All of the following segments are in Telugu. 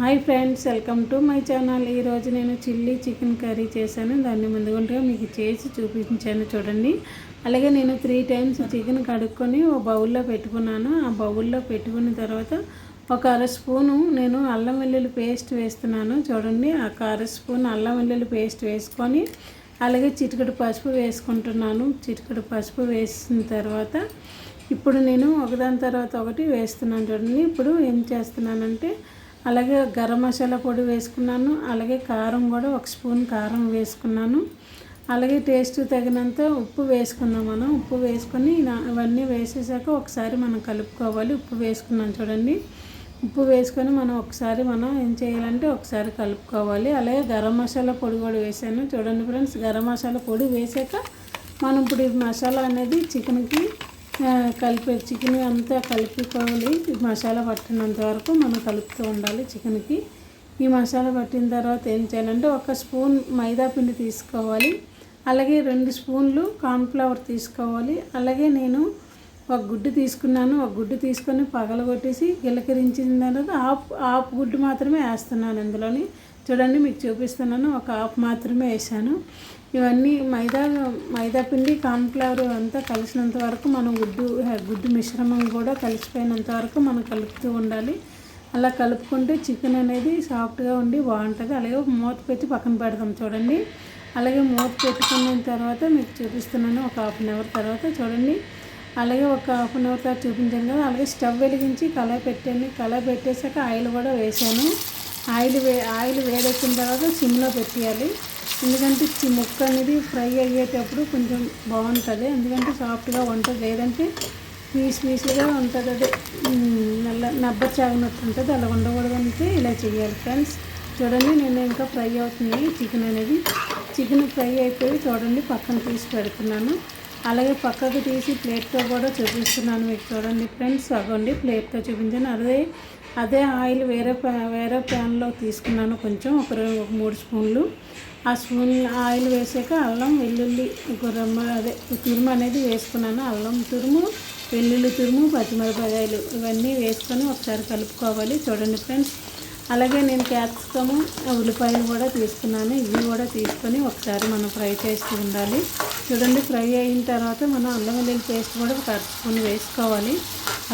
Hi friends welcome to my channel. ఈరోజు నేను చిల్లీ చికెన్ కర్రీ చేశాను. దాన్ని ముందుగుంటగా మీకు చేసి చూపించాను చూడండి. అలాగే నేను త్రీ టైమ్స్ చికెన్ కడుక్కొని ఓ బౌల్లో పెట్టుకున్నాను. ఆ బౌల్లో పెట్టుకున్న తర్వాత ఒక అర స్పూను నేను అల్లం వెల్లుల్లి పేస్ట్ వేస్తున్నాను చూడండి. ఆ అర స్పూన్ అల్లం వెల్లుల్లి పేస్ట్ వేసుకొని అలాగే చిటికడు పసుపు వేసుకుంటున్నాను. చిటికడు పసుపు వేసిన తర్వాత ఇప్పుడు నేను ఒకదాని తర్వాత ఒకటి వేస్తున్నాను చూడండి. ఇప్పుడు ఏం చేస్తున్నానంటే అలాగే గరం మసాలా పొడి వేసుకున్నాను అలాగే కారం కూడా ఒక స్పూన్ కారం వేసుకున్నాను. అలాగే టేస్ట్ తగినంత ఉప్పు వేసుకున్నాం మనం. ఉప్పు వేసుకొని ఇవన్నీ వేసేసాక ఒకసారి మనం కలుపుకోవాలి. ఉప్పు వేసుకున్నాం చూడండి. ఉప్పు వేసుకొని మనం ఒకసారి మనం ఏం చేయాలంటే ఒకసారి కలుపుకోవాలి. అలాగే గరం మసాలా పొడి కూడా వేసాను. చూడండి ఫ్రెండ్స్ గరం మసాలా పొడి వేసాక మనం ఇప్పుడు ఈ మసాలా అనేది చికెన్కి కలిపి చికెన్ అంతా కలుపుకోవాలి. మసాలా పట్టినంత వరకు మనం కలుపుతూ ఉండాలి చికెన్కి. ఈ మసాలా పట్టిన తర్వాత ఏం చేయాలంటే ఒక స్పూన్ మైదా పిండి తీసుకోవాలి. అలాగే రెండు స్పూన్లు కార్న్ఫ్లవర్ తీసుకోవాలి. అలాగే నేను ఒక గుడ్డు తీసుకున్నాను. ఒక గుడ్డు తీసుకొని పగలగొట్టేసి గిలకరించిన తర్వాత ఆఫ్ ఆఫ్ గుడ్డు మాత్రమే వేస్తున్నాను అందులోని. చూడండి మీకు చూపిస్తున్నాను. ఒక హాఫ్ మాత్రమే వేసాను ఇవన్నీ మైదా మైదా పిండి కార్న్ఫ్లవర్ అంతా కలిసినంత వరకు మనం గుడ్డు గుడ్డు మిశ్రమం కూడా కలిసిపోయినంత వరకు మనం కలుపుతూ ఉండాలి. అలా కలుపుకుంటే చికెన్ అనేది సాఫ్ట్గా ఉండి బాగుంటుంది. అలాగే మూత పెట్టి పక్కన పెడతాం చూడండి. అలాగే మూత పెట్టుకున్న తర్వాత మీకు చూపిస్తున్నాను ఒక హాఫ్ అన్ అవర్ తర్వాత చూడండి. అలాగే ఒక హాఫ్ అన్ అవర్ తర్వాత చూపించాను కదా అలాగే స్టవ్ వెలిగించి కళాయి పెట్టాను కళాయి పెట్టేశాక ఆయిల్ కూడా వేసాను. ఆయిల్ వే ఆయిల్ వేడెక్కిన తర్వాత సిమ్లో పెట్టేయాలి. ఎందుకంటే ముక్క అనేది ఫ్రై అయ్యేటప్పుడు కొంచెం బాగుంటుంది. ఎందుకంటే సాఫ్ట్గా ఉంటుంది లేదంటే పీస్ పీస్గా ఉంటుంది అదే. నల్ల నబ్బ చాగినట్టు ఉంటుంది. అలా ఉండకూడదంటే ఇలా చేయాలి ఫ్రెండ్స్. చూడండి నేను ఇంకా ఫ్రై అవుతుంది చికెన్ అనేది చికెన్ ఫ్రై అయిపోయి చూడండి పక్కన తీసి పెడుతున్నాను. అలాగే పక్కకు తీసి ప్లేట్తో కూడా చూపిస్తున్నాను మీకు చూడండి. ఫ్రెండ్స్ అవ్వండి ప్లేట్తో చూపించాను. అదే అదే ఆయిల్ వేరే వేరే ప్యాన్లో తీసుకున్నాను కొంచెం. ఒక మూడు స్పూన్లు. ఆ స్పూన్ ఆయిల్ వేసాక అల్లం వెల్లుల్లి గుర్రమ్మ అదే తురుము అనేది వేసుకున్నాను. అల్లం తురుము వెల్లుల్లి తురుము పచ్చిమిరపకాయలు ఇవన్నీ వేసుకొని ఒకసారి కలుపుకోవాలి. చూడండి ఫ్రెండ్స్ అలాగే నేను క్యాప్సికము ఉల్లిపాయలు కూడా తీసుకున్నాను. ఇవి కూడా తీసుకొని ఒకసారి మనం ఫ్రై చేస్తూ ఉండాలి. చూడండి ఫ్రై అయిన తర్వాత మనం అల్లం వెల్లుల్లి పేస్ట్ కూడా ఒక వేసుకోవాలి.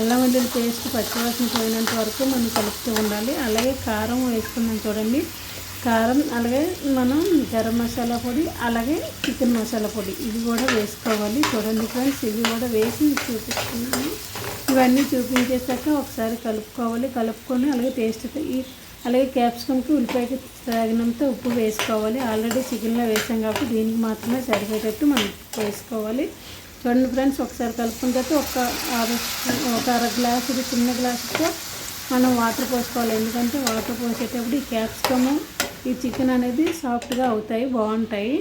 అల్లం వెల్లుల్లి పేస్ట్ పచ్చివాసన పోయినంత వరకు మనం కలుపుతూ ఉండాలి. అలాగే కారం వేసుకున్నాం చూడండి. కారం అలాగే మనం గరం మసాలా పొడి అలాగే చికెన్ మసాలా పొడి ఇవి కూడా వేసుకోవాలి. చూడండి ఫ్రెండ్స్ ఇవి కూడా వేసి చూపిస్తున్నాను. ఇవన్నీ చూపించేసాక ఒకసారి కలుపుకోవాలి. కలుపుకొని అలాగే టేస్ట్ ఈ అలాగే క్యాప్సికమ్కి ఉల్లిపాయకి తగినంత ఉప్పు వేసుకోవాలి. ఆల్రెడీ చికెన్లో వేసాం కాబట్టి దీనికి మాత్రమే సరిపోయేటట్టు మనం వేసుకోవాలి. చూడండి ఫ్రెండ్స్ ఒకసారి కలుపుకున్న తర్వాత ఒక అర ఒక అర గ్లాసు ఇది చిన్న గ్లాసుతో మనం వాటర్ పోసుకోవాలి. ఎందుకంటే వాటర్ పోసేటప్పుడు ఈ క్యాప్సికము ఈ చికెన్ అనేది సాఫ్ట్గా అవుతాయి బాగుంటాయి.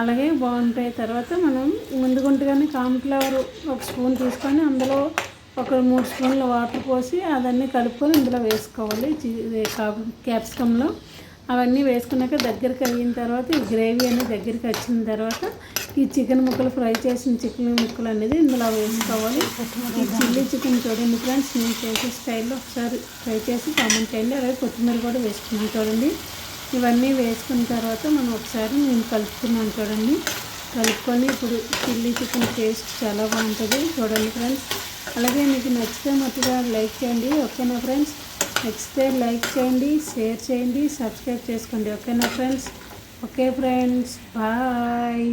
అలాగే బాగుంటాయి తర్వాత మనం ముందుగుంటగానే కాన్ఫ్లవర్ ఒక స్పూన్ తీసుకొని అందులో ఒక మూడు స్పూన్ల వాటర్ పోసి అవన్నీ కలుపుకొని ఇందులో వేసుకోవాలి. క్యాప్సికంలో అవన్నీ వేసుకున్నాక దగ్గరికి అయిన తర్వాత ఈ గ్రేవీ అనేది దగ్గరికి వచ్చిన తర్వాత ఈ చికెన్ ముక్కలు ఫ్రై చేసిన చికెన్ ముక్కలు అనేది ఇందులో వేసుకోవాలి. ఈ చిల్లీ చికెన్ చూడండి ఫ్రెండ్స్ నేను చేసే స్టైల్లో ఒకసారి ఫ్రై చేసి కామెంట్ చేయండి అలాగే కొత్తిమీర కూడా వేసుకున్నాను చూడండి. ఇవన్నీ వేసుకున్న తర్వాత మనం ఒకసారి నేను కలుపుకున్నాను చూడండి. కలుపుకొని ఇప్పుడు చిల్లీ చికెన్ టేస్ట్ చాలా బాగుంటుంది చూడండి ఫ్రెండ్స్. అలాగే మీకు నచ్చితే మట్టుగా లైక్ చేయండి ఓకేనా ఫ్రెండ్స్? నచ్చితే లైక్ చేయండి షేర్ చేయండి సబ్స్క్రైబ్ చేసుకోండి ఓకేనా ఫ్రెండ్స్? Okay friends bye.